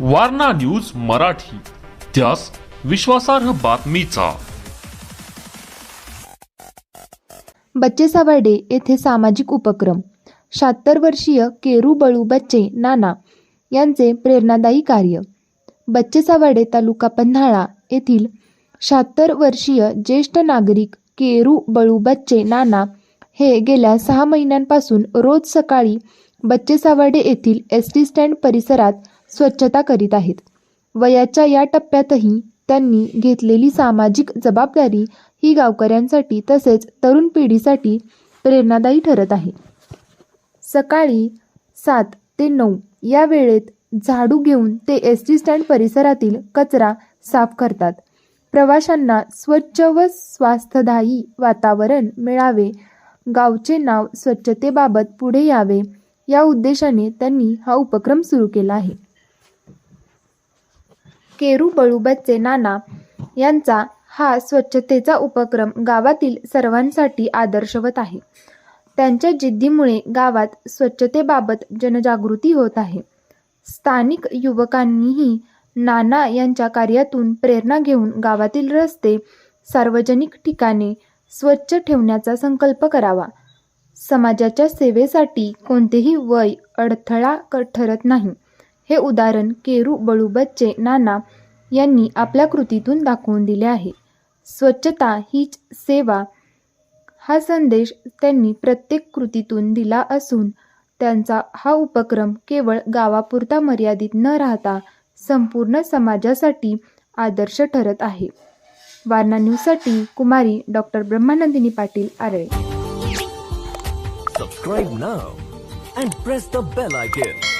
Warna news Marathi त्यास विश्वासार्ह बातमीचा. बच्चे सावर्डे येथे सामाजिक उपक्रम. शहात्तर वर्षीय केरू बळू बच्चे नाना यांचे प्रेरणादायी कार्य. बच्चे सावर्डे तालुका पन्हाळा येथील शहात्तर वर्षीय ज्येष्ठ नागरिक केरू बळू बच्चे नाना हे गेल्या सहा महिन्यांपासून रोज सकाळी बच्चे सावर्डे येथील एस टी स्टँड परिसरात स्वच्छता करीत आहेत. वयाच्या या टप्प्यातही त्यांनी घेतलेली सामाजिक जबाबदारी ही गावकऱ्यांसाठी तसेच तरुण पिढीसाठी प्रेरणादायी ठरत आहे. सकाळी सात ते नऊ या वेळेत झाडू घेऊन ते एस टी स्टँड परिसरातील कचरा साफ करतात. प्रवाशांना स्वच्छ व स्वास्थ्यदायी वातावरण मिळावे गावचे नाव स्वच्छतेबाबत पुढे यावे या उद्देशाने त्यांनी हा उपक्रम सुरू केला आहे. केरू बळूबच्चे नाना यांचा हा स्वच्छतेचा उपक्रम गावातील सर्वांसाठी आदर्शवत आहे. त्यांच्या जिद्दीमुळे गावात स्वच्छतेबाबत जनजागृती होत आहे. स्थानिक युवकांनीही नाना यांच्या कार्यातून प्रेरणा घेऊन गावातील रस्ते सार्वजनिक ठिकाणे स्वच्छ ठेवण्याचा संकल्प करावा. समाजाच्या सेवेसाठी कोणतेही वय अडथळा क- ठरत नाही. हे उदाहरण केरू बळूबच्चे नाना यांनी आपल्या कृतीतून दाखवून दिले आहे. स्वच्छता हीच सेवा हा संदेश त्यांनी प्रत्येक कृतीतून दिला असून त्यांचा हा उपक्रम केवळ गावापुरता मर्यादित न राहता संपूर्ण समाजासाठी आदर्श ठरत आहे. वारणा न्यूजसाठी कुमारी doctor Brahmanandini Patil Arale. Subscribe now and press the bell icon.